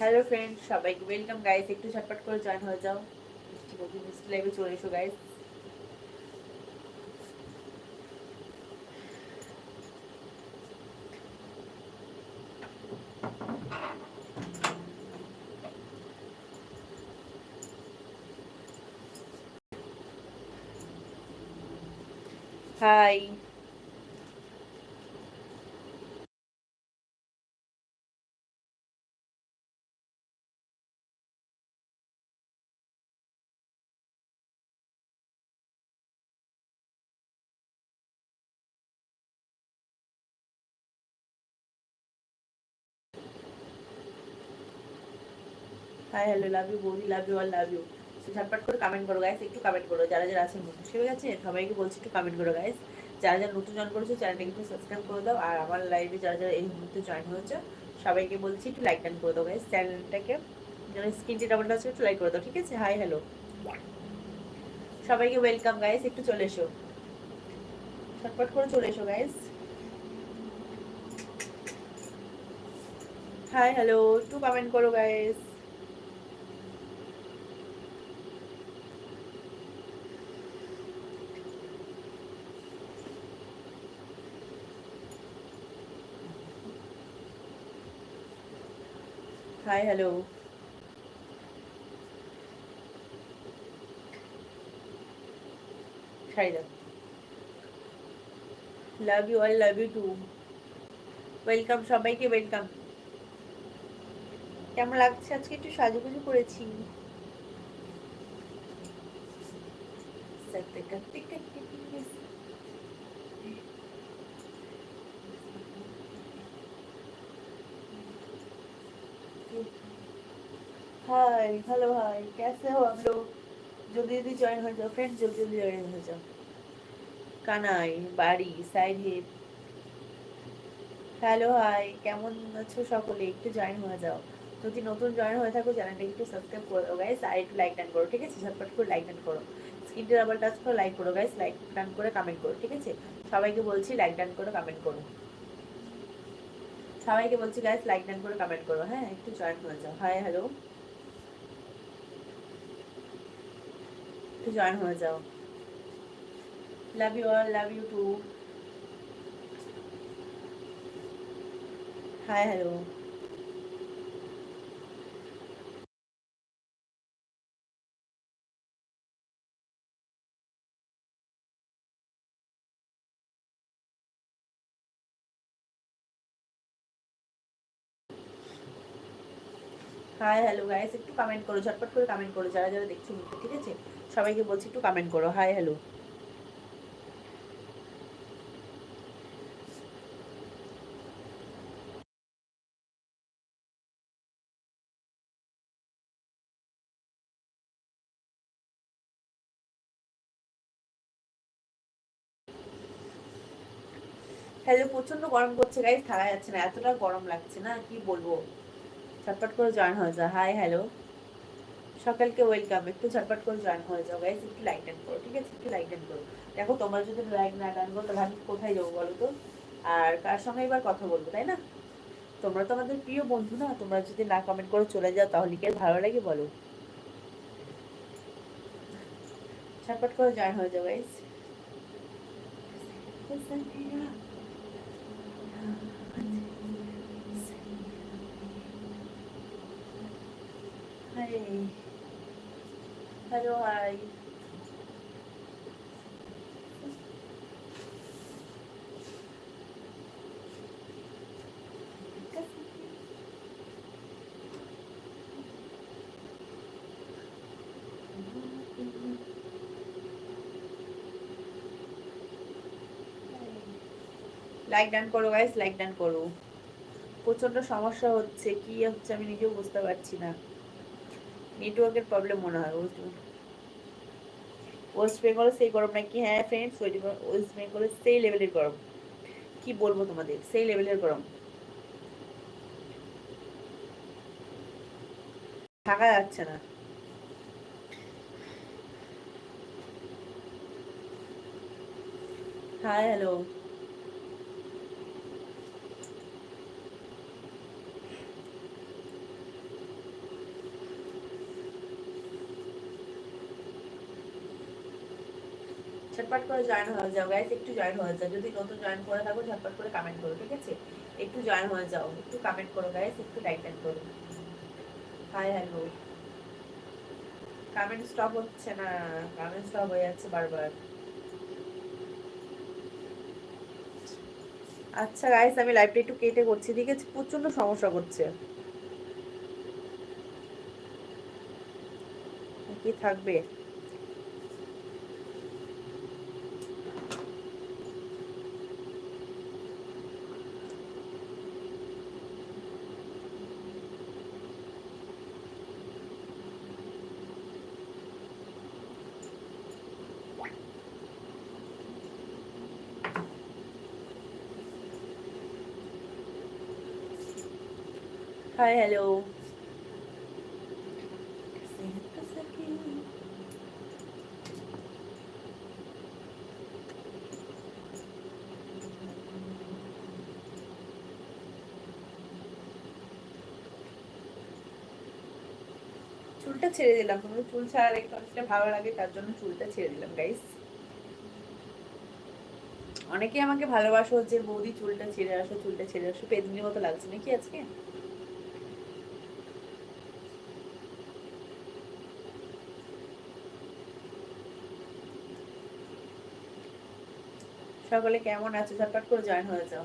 Hello friend সবাইকে welcome guys একটু ঝটপট করে জয়েন হয়ে যাও লাইভে চলে এসো guys hi hi hello love you বৌদি love you R love you ঝটপট করে কমেন্ট করো গাইস একটু কমেন্ট করো। যারা যারা আছেন নতুন ঠিক আছে সবাইকে বলছি একটু কমেন্ট করো গাইস যারা যারা নতুন জয়েন করেছ চ্যানেলটাকে একটু সাবস্ক্রাইব করে দাও। আর আমার লাইভে যারা যারা এই মুহূর্তে জয়েন হয়েছে, সবাইকে বলছি একটু লাইক টান করে দাও গাইস চ্যানেলটাকে যেন স্ক্রিনটি ডাবলটা আছে, একটু লাইক করে দাও, ঠিক আছে? হাই হ্যালো সবাইকে ওয়েলকাম গাইস একটু চলে এসো। ঝটপট করে চলে এসো গাইস হাই হ্যালো একটু কমেন্ট করো গাইস হাই হ্যালো ছাড়ি দাও love you I love you too welcome সবাইকে ওয়েলকাম কেমন লাগছে? আজকে একটু সাজুগুজু করেছি। কাটতে কাটতে हाय हेलो हाय कैसे हो आप लोग जल्दी जल्दी ज्वाइन हो जाओ फ्रेंड्स जल्दी जल्दी ज्वाइन हो जाओ কানাই বাড়ি সাইড হেড হ্যালো হাই কেমন আছো সকলে একটু জয়েন হয়ে যাও যদি নতুন জয়েন হয়ে থাকো চ্যানেলটা একটু সাবস্ক্রাইব করে দাও গাইস আর একটু লাইক ডান করো ঠিক আছে ঝটপট করে লাইক ডান করো স্ক্রিনটা ডাবল টাচ করে লাইক করো গাইস লাইক ডান করে কমেন্ট করো ঠিক আছে সবাইকে বলছি লাইক ডান করে কমেন্ট করো সবাইকে বলছি গাইস লাইক ডান করে কমেন্ট করো হ্যাঁ একটু জয়েন হয়ে যাও হাই হ্যালো একটু জয়েন হয়ে যাও love you all love you too hi hello hi hello guys একটু কমেন্ট করো, ঝটপট করে কমেন্ট করো, যারা যারা দেখছ মুখে, ঠিক আছে? সবাইকে বলছি একটু কমেন্ট করো। হাই হ্যালো হ্যালো প্রচণ্ড গরম করছে গাইস থাকা যাচ্ছে না, এতটা গরম লাগছে না, কি বলব? ঝটপট করে জয়েন হয়ে যাও হাই হ্যালো সকালকে ওয়েলকাম একটু ঝটপট করে জয়েন হয়ে যাও গাইস একটু লাইক ডান করো ঠিক আছে? একটু লাইক ডান করো দেখো, তোমরা যদি লাইক না ডান করো, তাহলে আমি কোথায় যাব বলো তো? আর কার সঙ্গে এবার কথা বলব, তাই না? তোমরা তো আমাদের প্রিয় বন্ধু না, তোমরা যদি না কমেন্ট করে চলে যাও, তাহলে কি ভালো লাগে বলো? ঝটপট করে জয়েন হয়ে যাও guys Hi. Hello, hi. Like done করো গাইস লাইক ডান করো প্রচণ্ড সমস্যা হচ্ছে কি হচ্ছে আমি নিজেও বুঝতে পারছি না নেটওয়ার্কের প্রবলেম মনে হয়, ওয়েস্ট বেঙ্গলে। সেই গরম নাকি হ্যাঁ ফ্রেন্ডস ওয়েস্ট বেঙ্গলে সেই লেভেলের গরম। কি বলব তোমাদের, সেই লেভেলের গরম। থাকা যাচ্ছে না। হাই হ্যালো ঝটপট করে জয়েন হয়ে যাও গাইস একটু জয়েন হয়ে যাও। যদি নতুন জয়েন করে থাকো, ঝটপট করে কমেন্ট করো, ঠিক আছে? একটু জয়েন হয়ে যাও, একটু কমেন্ট করো গাইস একটু লাইক টাইক করো। হাই হ্যালো কমেন্ট স্টপ হচ্ছে না কমেন্ট স্টপ হয়ে যাচ্ছে বারবার। আচ্ছা গাইস আমি লাইভটা একটু কেটে করছি, ঠিক আছে? প্রচণ্ড সমস্যা করছে। কি থাকবে? হাই হ্যালো চুলটা ছেড়ে দিলাম চুল ছাড়া দেখতে অনেকটা ভালো লাগে, তার জন্য চুলটা ছেড়ে দিলাম গাইস অনেকে আমাকে ভালোবাসো যে, বৌদি, চুলটা ছেড়ে আসো, চুলটা ছেড়ে আসো। পেদনির মতো লাগছে, নাকি আজকে? সকলে কেমন আছে? ঝটপট করে জয়েন হয়ে যাও।